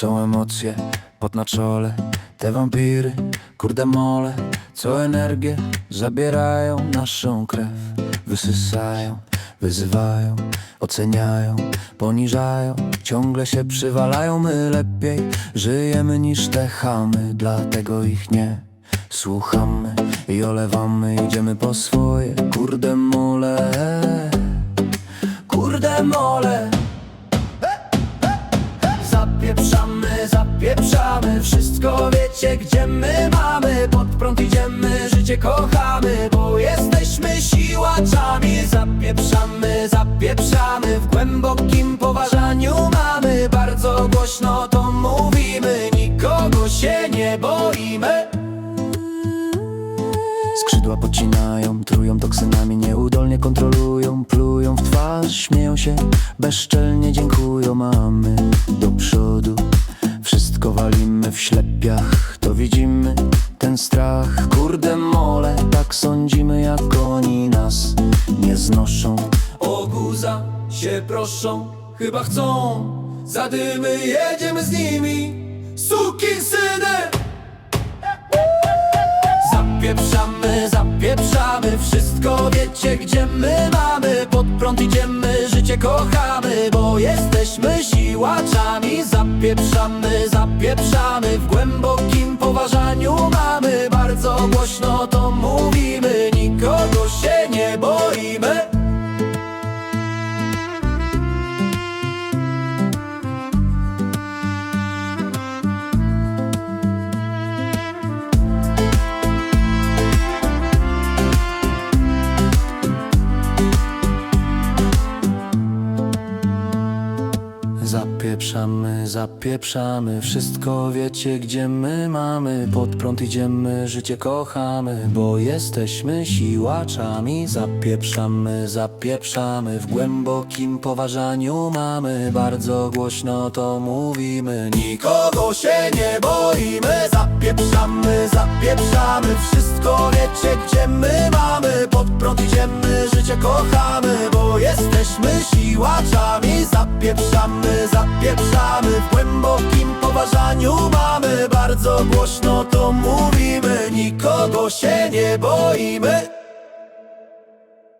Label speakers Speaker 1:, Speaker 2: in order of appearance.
Speaker 1: Są emocje, pot na czole Te wampiry, kurde mole Co energię zabierają naszą krew Wysysają, wyzywają, oceniają Poniżają, ciągle się przywalają. My lepiej żyjemy niż te chamy Dlatego ich nie słuchamy I olewamy, idziemy po swoje Kurde mole Kurde mole. Zapieprzamy, zapieprzamy Wszystko wiecie gdzie my mamy. Pod prąd idziemy, życie kochamy Zapieprzamy W głębokim poważaniu. Mamy Bardzo głośno to mówimy. Nikogo się nie boimy. Skrzydła podcinają, trują toksynami Nieudolnie kontrolują, plują w twarz Śmieją się, bezczelnie dziękują Mamy do przodu. Wszystko walimy w ślepiach To widzimy ten strach. Kurde mole, tak sądzimy jak oni nas nie znoszą O guza się proszą, chyba chcą. Zadymy, jedziemy z nimi. Sukinsyny Zapieprzamy, zapieprzamy. Wszystko wiecie gdzie my mamy. Pod prąd idziemy, życie kochamy Bo jesteśmy siłaczami. Zapieprzamy, zapieprzamy. W głębokim poważaniu mamy Bardzo głośno to mówimy Zapieprzamy, zapieprzamy Wszystko wiecie gdzie my mamy. Pod prąd idziemy, życie kochamy Bo jesteśmy siłaczami. Zapieprzamy, zapieprzamy W głębokim poważaniu mamy. Bardzo głośno to mówimy Nikogo się nie boimy. Zapieprzamy, zapieprzamy Wszystko wiecie gdzie my mamy. Pod prąd idziemy, życie kochamy Bo jesteśmy siłaczami. Zapieprzamy, zapieprzamy W głębokim poważaniu mamy. Bardzo głośno to mówimy Nikogo się nie boimy